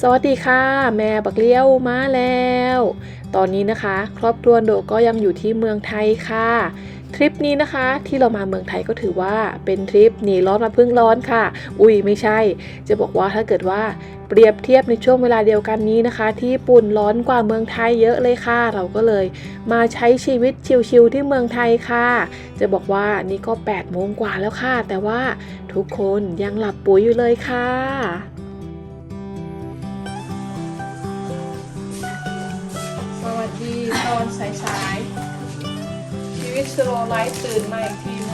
สวัสดีค่ะ แม่บักเลี้ยวมาแล้ว ตอนนี้นะคะ ครอบครัวโดก็ยังอยู่ที่เมืองไทยค่ะ ทริปนี้นะคะที่เรามาเมืองไทยก็ถือว่าเป็นทริปหนีร้อนมาพึ่งร้อนค่ะ อุ้ยไม่ใช่ จะบอกว่าถ้าเกิดว่าเปรียบเทียบในช่วงเวลาเดียวกันนี้นะคะ ที่ญี่ปุ่นร้อนกว่าเมืองไทยเยอะเลยค่ะ เราก็เลยมาใช้ชีวิตชิลๆที่เมืองไทยค่ะ จะบอกว่านี่ก็8โมงกว่าแล้วค่ะ แต่ว่าทุกคนยังหลับปุ๋ยอยู่เลยค่ะ วัสดีตอนสายๆชีวิตสโลไลฟ์ตื่นมาอีกที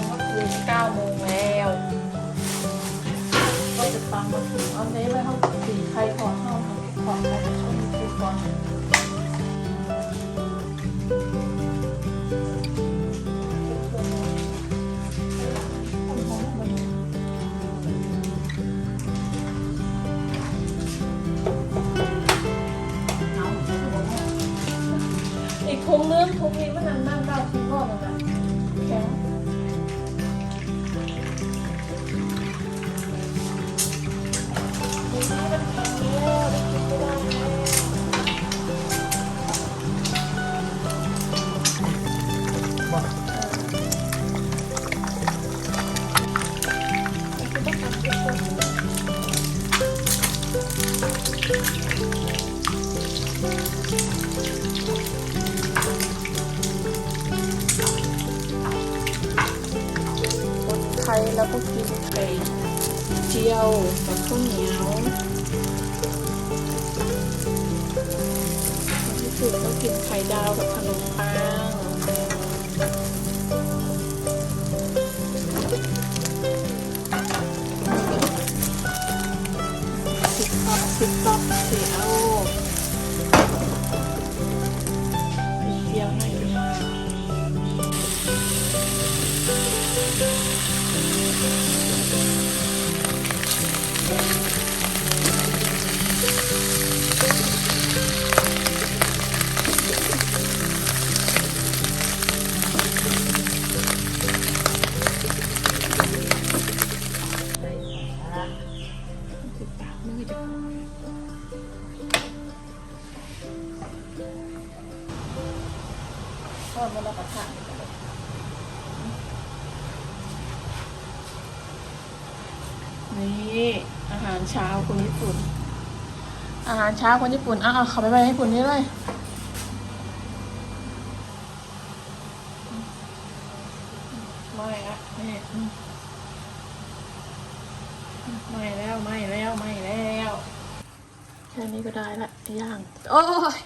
สิบปับ นี่อาหารเช้าคนญี่ปุ่น อาหารเช้าคนญี่ปุ่นอะเอาเขาไปไปญี่ปุ่นนี่เลยไม่ละนี่ไม่แล้วไม่แล้วไม่แล้วแค่นี้ก็ได้ละย่าง โอ้ย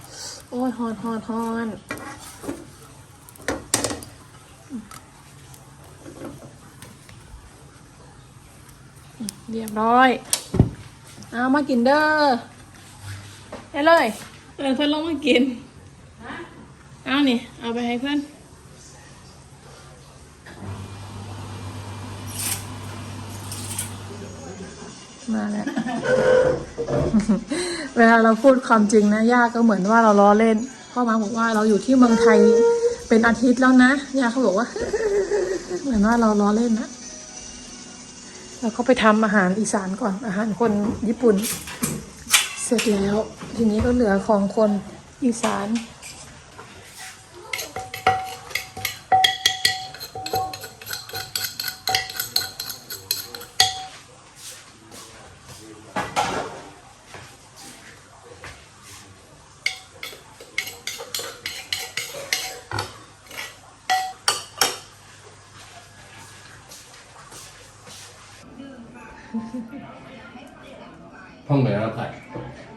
โอ้ยฮอนฮอนฮอน เรียบร้อย เอามากินเด้อได้เลยเออเพื่อนลองมากินเอานี่ เอาไปให้เพื่อนมาแล้ว เวลาเราพูดความจริงนะย่าก็เหมือนว่าเราล้อเล่น พ่อมาบอกว่าเราอยู่ที่เมืองไทยเป็นอาทิตย์แล้วนะย่าเขาบอกว่า เหมือนว่าเราล้อเล่นนะ เราก็ไปทำอาหารอีสานก่อนอาหารคนญี่ปุ่น เสร็จแล้ว ทีนี้ก็เหลือของคนอีสานパンが柔らかい。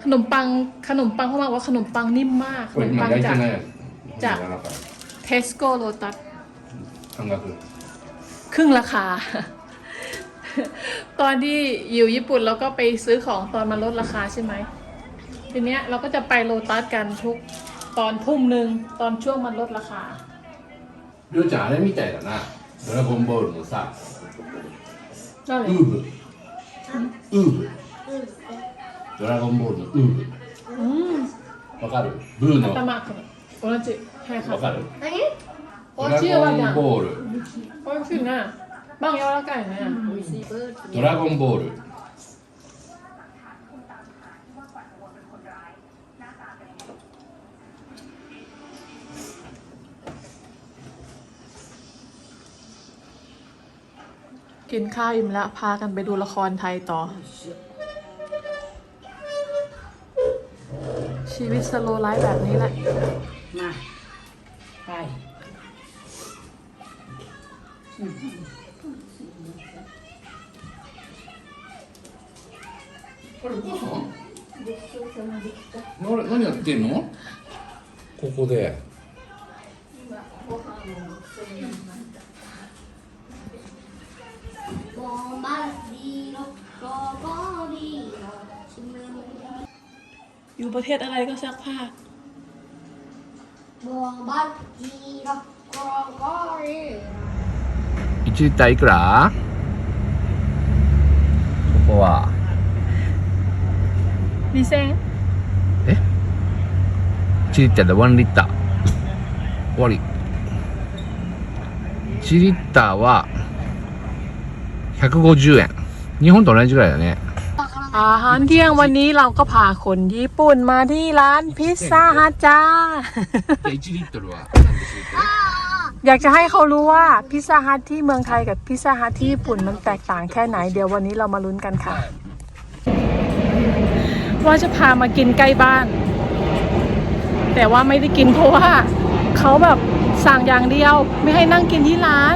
ขนมปังขนมปังเขาบอกว่าขนมปังนิ่มมาก ข これ นมปั 今 ง 焼いて จาก ないやつ。じゃあ柔らかい。 เทสโกโ o ตัส 半額。 ครึ่งราคา ตอนที่อยู่ญี่ปุ่นเราก็ไปซื้อของตอนมันลดราคาใช่ไหม ทีเนี้ยเราก็จะไปโลตัสกันทุกตอนทุ่มหนึ่งตอนช่วงมันลดราคา りょうちゃんあれみたいだな。ドラゴンボールのさ、 นั่นแห ウ ละ ーブ。ウーブ。 ドラゴンボールのウーわかるブーの頭くん同じ早かわっかたる何おいしいドよラばあちゴゃンんボールおいしいねパン柔らかいね美味しいドラゴンボールกินข้าวอิ่มแล้วพากันไปดูละครไทยต่อ ชีวิตสโลไลฟ์แบบนี้แหละ มาไป これご飯何何やってんのここで อยู่ประเทศอะไรก็ซักผ้า ボンバルディーノロボディーノ1リッターいくらここはดีเซน 1リッターで1リッター終わり1リッターは150円日本と同じぐらいだね อาหารเที่ยงวันนี้เราก็พาคนญี่ปุ่นมาที่ร้านพิซซ่าฮัทจ้า อยากจะให้เขารู้ว่าพิซซ่าฮัทที่เมืองไทยกับพิซซ่าฮัทที่ญี่ปุ่นมันแตกต่างแค่ไหนเดี๋ยววันนี้เรามาลุ้นกันค่ะ ว่าจะพามากินใกล้บ้าน แต่ว่าไม่ได้กินเพราะว่าเขาแบบสั่งอย่างเดียว ไม่ให้นั่งกินที่ร้าน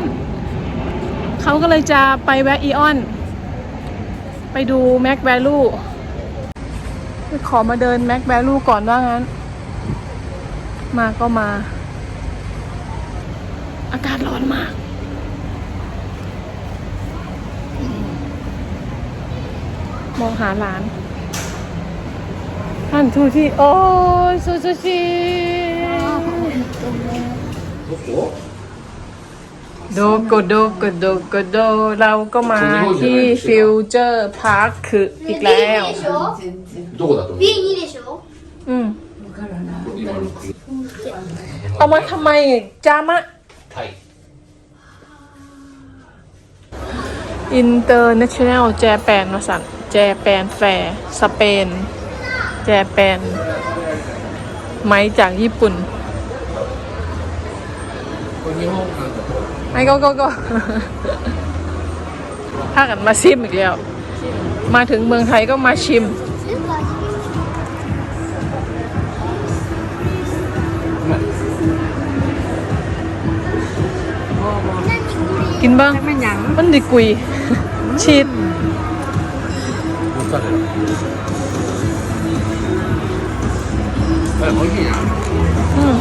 เขาก็เลยจะไปแวะอีออน ไปดูแม็กแวลูขอมาเดินแม็กแวลูก่อนว่างั้น มาก็มา อากาศร้อนมาก มองหาร้านท่านทูที่โอ้ยซูซูชิどこโดโกโดโกโดโกโด เราก็มาที่ฟิวเจอร์พาร์คคืออีกแล้ว でしょどこだと思う B2 でしょ อืม 今の เอามาทำไมจามะ タイ International Japan มาสั่น Japan Fair สเปน Japan ไม้จากญี่ปุ่น これ日本なんだ ไ อ้ก็ก็ก็ถ้ากันมาชิมอีกแล้ว มาถึงเมืองไทยก็มาชิม กินบ้าง มันดิกุยชิดอืม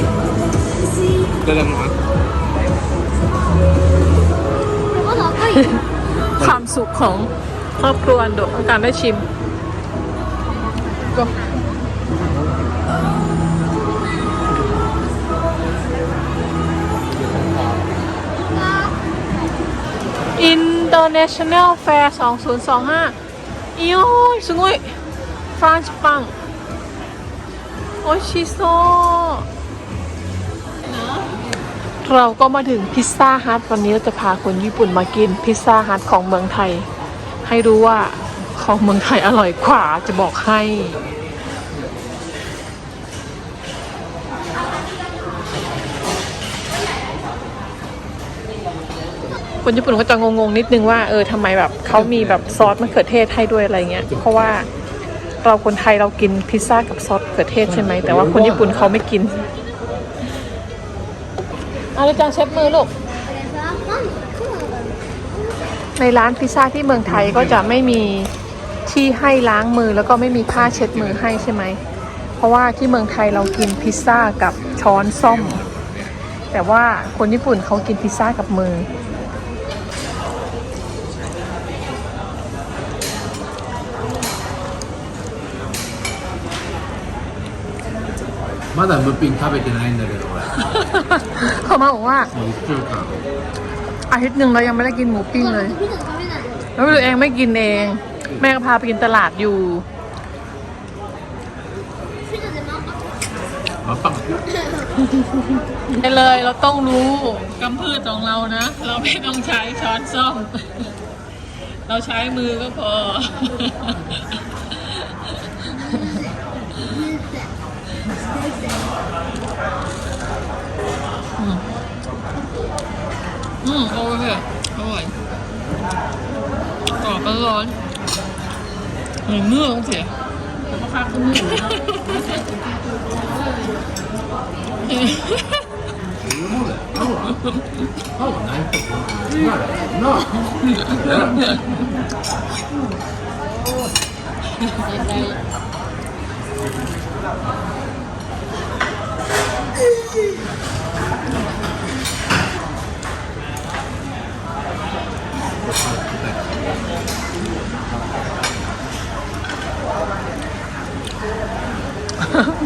いただきます まだ赤いよ ความสุขของครอบครัวอันโดกับการได้ชิม ก็ International Fair 2025อีโอ้ยすごいフランスパンโอชิโซ เราก็มาถึงพิซซ่าฮัทวันนี้เราจะพาคนญี่ปุ่นมากินพิซซ่าฮัทของเมืองไทย ให้รู้ว่าของเมืองไทยอร่อยกว่าจะบอกให้คนญี่ปุ่นก็จะงงๆนิดนึงว่าเออทำไมแบบเขามีแบบซอสมะเขือเทศให้ด้วยอะไรเงี้ยเพราะว่าเราคนไทยเรากินพิซซ่ากับซอสมะเขือเทศใช่ไหมแต่ว่าคนญี่ปุ่นเขาไม่กิน อาริจังเช็ดมือลูก ในร้านพิซซ่าที่เมืองไทยก็จะไม่มีที่ให้ล้างมือแล้วก็ไม่มีผ้าเช็ดมือให้ใช่ไหม เพราะว่าที่เมืองไทยเรากินพิซซ่ากับช้อนส้อม แต่ว่าคนญี่ปุ่นเขากินพิซซ่ากับมือ まだ無品食べてないんだけど俺 เขามาบอกว่า もう1週間 อาทิตย์หนึ่งเรายังไม่ได้กินหมูปิ้งเลย ピザ食べない แล้วตัวเองไม่กินเอง แม่ก็พาไปกินตลาดอยู่ ピザでも真っ赤 ไปเลยเราต้องรู้กำพืชของเรานะ เราไม่ต้องใช้ช้อนส้อม เราใช้มือก็พอ อืมโอเคอร่อยกรอบร้อนเหมือนเนื้อต้องเสีย ก็คักก็มือ Oh, nice. No, no.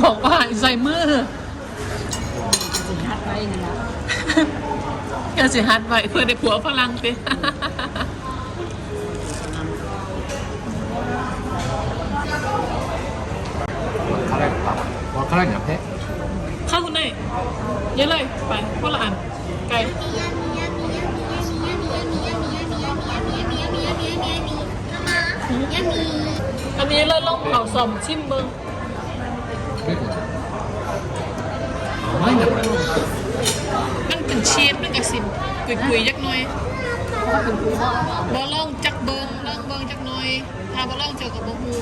บอกว่าใส่มือ สิฮัดไว้นี่นะ อย่าสิฮัดไว้เพื่อได้ผัวฝรั่งติ 辛いのかわ辛いんだね เข้าคุณได้เยอะเลย ไปพวกละอัน ไก่ อันนี้เราลองเผาซอมชิมเบิ้ง ไม่หมดไม่หมดมันเป็นเชฟมันกับสิกุยกุยักหน่อยบอลล่องจักเบิงล่องเบิงจักหน่อยถ้าบอลล่องเจอกับบอฮู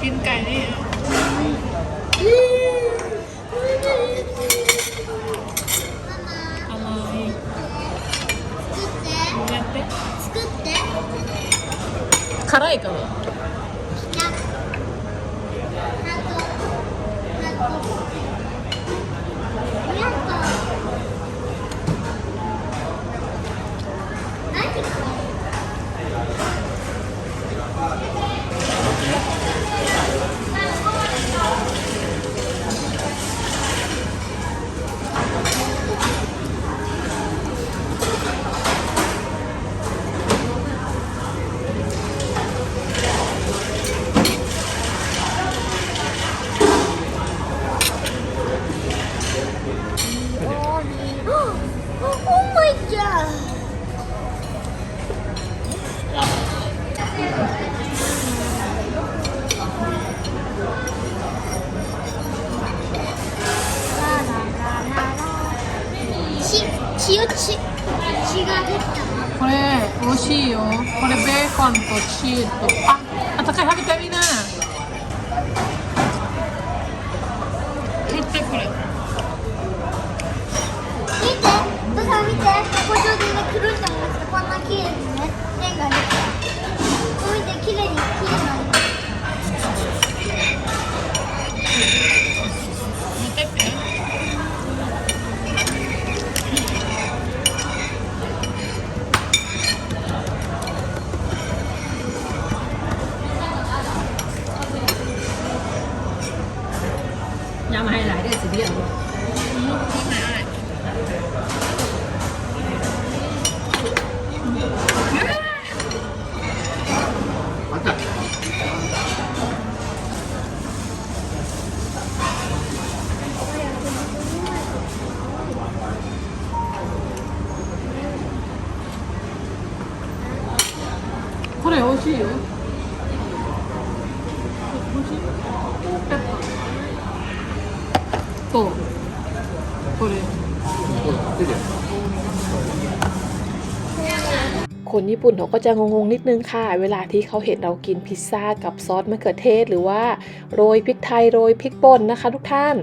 กินไก่นี่ 辛いから。ンとこれ美味しいよ美味しいペッパーとこれ 出てる คนญี่ปุ่นเขาก็จะงงๆนิดนึงค่ะ เวลาที่เขาเห็นเรากินพิซซ่ากับซอสมะเขือเทศ หรือว่าโรยพริกไทยโรยพริกป่นนะคะ ทุกท่าน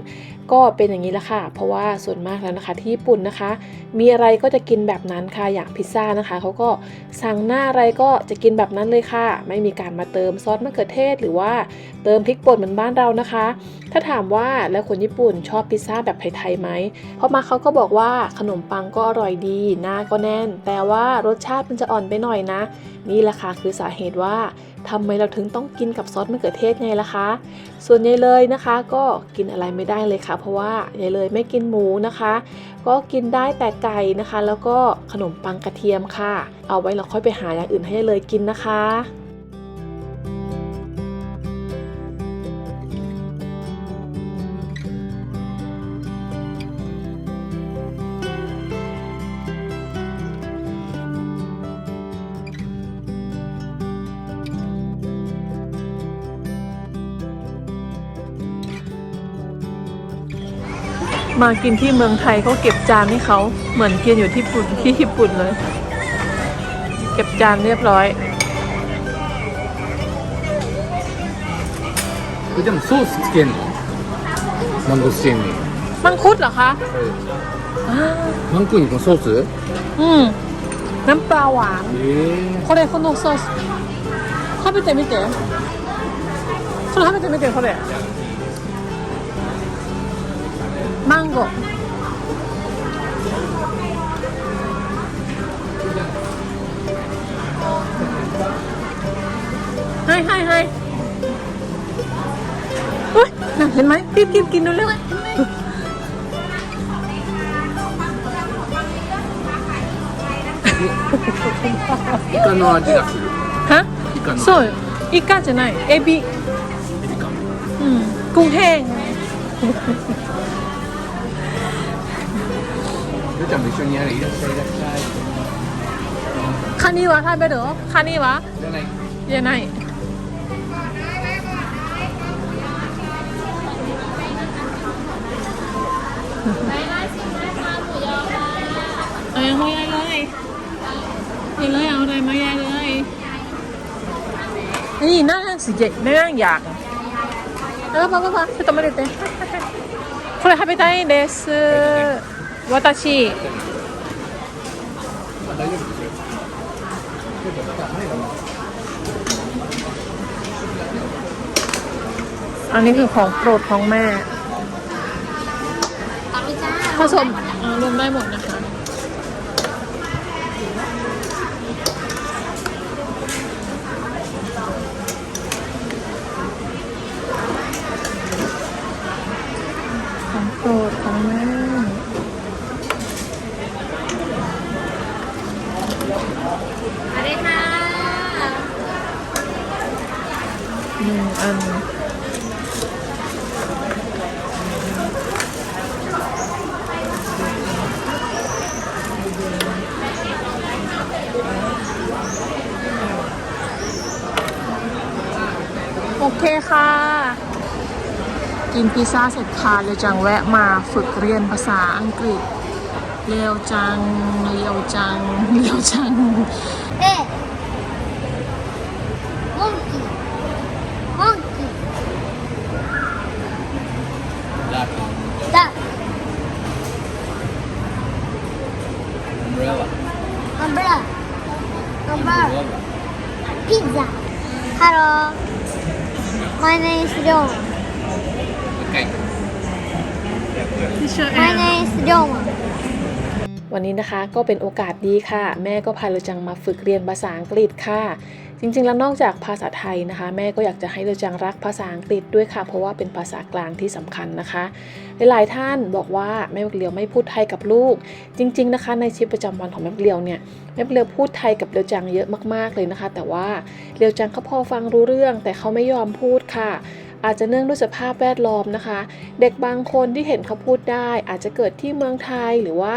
ก็เป็นอย่างนี้แหละค่ะ เพราะว่าส่วนมากแล้วนะคะที่ญี่ปุ่นนะคะ มีอะไรก็จะกินแบบนั้นค่ะอย่างพิซซ่านะคะเขาก็สั่งหน้าอะไรก็จะกินแบบนั้นเลยค่ะ ไม่มีการมาเติมซอสมะเขือเทศ หรือว่าเติมพริกป่นเหมือนบ้านเรานะคะ ถ้าถามว่าแล้วคนญี่ปุ่นชอบพิซซ่าแบบไทยๆไหมเพราะมาเขาก็บอกว่าขนมปังก็อร่อยดีหน้าก็แน่น แต่ว่ารสชาติมันจะอ่อนไปหน่อยนะ นี่แหละค่ะคือสาเหตุว่า ทำไมเราถึงต้องกินกับซอสมะเขือเทศไงล่ะคะ ส่วนยายเลยนะคะ ก็กินอะไรไม่ได้เลยค่ะ เพราะว่ายายเลยไม่กินหมูนะคะ ก็กินได้แต่ไก่นะคะ แล้วก็ขนมปังกระเทียมค่ะ เอาไว้เราค่อยไปหาอย่างอื่นให้ยายเลยกินนะคะ มากินที่เมืองไทยเขาเก็บจานให้เขาเหมือนกินอยู่ที่ปุ่นที่ญี่ปุ่นเลย เก็บจานเรียบร้อยคือจะมสูสสกินมังคุซินมังคุดเหรอคะมังคุดกับซอสอืมน้ำปลาหวานเขาเรียกเขาโนโซสเขาเป็เตมิเตะเขาเรียเขาเปเตมิเตะเขาเรีย マンゴーはいはいはいอุ้ยน่ะเห็นไหมรีบกินกินดูเร็ว イカの味がするฮะ イカのそうよイカじゃないエビエビかうんกุ้งแห้ง ちゃんも一緒にやれいらっしゃいいらっしゃいカニは食べるカニはじゃないいやないเอายังไม่ยายเลยนี่เลยเอาอะไรมายายเลยนี่น่าสิเจน่าอยากเออパパパちょっと待っててこれ食べたいです วัตชิอันนี้คือของโปรดของแม่ผสมรวมได้หมดนะคะ ซ่าเสร็จคาเลยจังแวะมาฝึกเรียนภาษาอังกฤษ เร็วจัง เร็วจัง เร็วจัง เอ๊ะ นี้นะคะ ก็เป็นโอกาสดีค่ะ แม่ก็พาเราจังมาฝึกเรียนภาษาอังกฤษค่ะ จริงๆ แล้วนอกจากภาษาไทยนะคะ แม่ก็อยากจะให้เราจังรักภาษาอังกฤษด้วยค่ะ เพราะว่าเป็นภาษากลางที่สำคัญนะคะ หลายๆท่านบอกว่าแม่บักเลียวไม่พูดไทยกับลูก จริง ๆ นะคะ ในชีวิตประจำวันของแม่บักเลียวเนี่ยแม่บักเลียวพูดไทยกับเลียวจังเยอะมากๆเลยนะคะ แต่ว่าเลียวจังเขาพอฟังรู้เรื่อง แต่เขาไม่ยอมพูดค่ะ อาจจะเนื่องด้วยสภาพแวดล้อมนะคะ เด็กบางคนที่เห็นเขาพูดได้ อาจจะเกิดที่เมืองไทยหรือว่า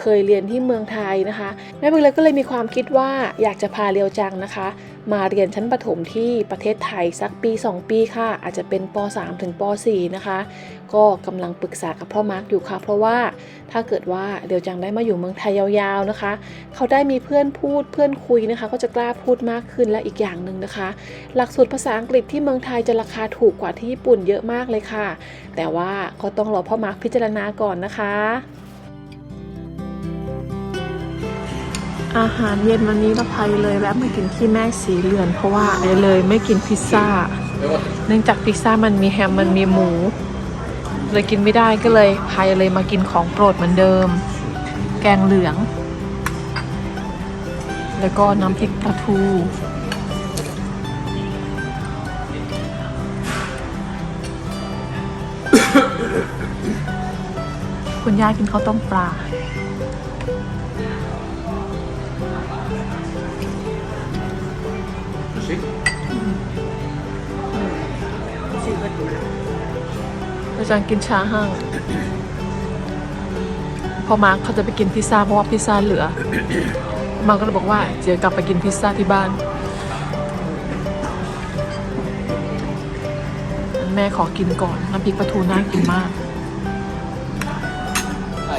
เคยเรียนที่เมืองไทยนะคะแม่เบลเลยก็เลยมีความคิดว่าอยากจะพาเรียวจังนะคะ มาเรียนชั้นประถมที่ประเทศไทยสักปี 2 ปีค่ะ อาจจะเป็นป .3 ถึงป .4 นะคะ ก็กำลังปรึกษากับพ่อมาร์กอยู่ค่ะ เพราะว่าถ้าเกิดว่าเรียวจังได้มาอยู่เมืองไทยยาวๆนะคะ เขาได้มีเพื่อนพูดเพื่อนคุยนะคะ ก็จะกล้าพูดมากขึ้นและอีกอย่างหนึ่งนะคะ หลักสูตรภาษาอังกฤษที่เมืองไทยจะราคาถูกกว่าที่ญี่ปุ่นเยอะมากเลยค่ะ แต่ว่าก็ต้องรอพ่อมาร์คพิจารณาก่อนนะคะ อาหารเย็นวันนี้เราพายเลยแวะมากินที่แม่สีเรือน เพราะว่าไอเลยไม่กินพิซซ่า เนื่องจากพิซซ่ามันมีแฮมมันมีหมู เลยกินไม่ได้ก็เลยพายเลยมากินของโปรดเหมือนเดิม แกงเหลือง แล้วก็น้ำพริกปลาทูคุณย่ากินข้าวต้มปลา อาจางกินชาห้าง พอมาเขาจะไปกินพิซซ่าเพราะว่าพิซซ่าเหลือ มาก็เลยบอกว่าเดี๋กลับไปกินพิซซ่าที่บ้าน แม่ขอกินก่อนน้ำพริกปลาทูน่ากินมาก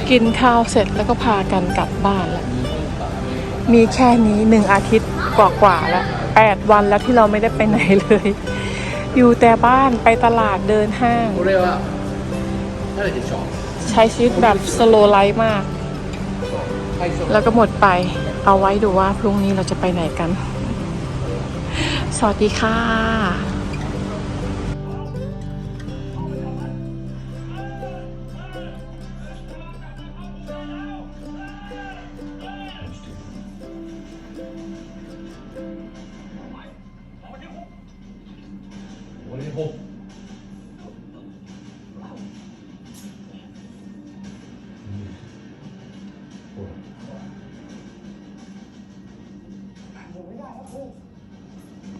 กินข้าวเสร็จแล้วก็พากันกลับบ้านแล้วมีแค่นี้หนึ่งอาทิตย์กว่าๆแล้วแปดวันแล้วที่เราไม่ได้ไปไหนเลย อยู่แต่บ้านไปตลาดเดินห้าง ใช้ชีวิตแบบสโลไลฟ์มาก แล้วก็หมดไปเอาไว้ดูว่าพรุ่งนี้เราจะไปไหนกัน สวัสดีค่ะ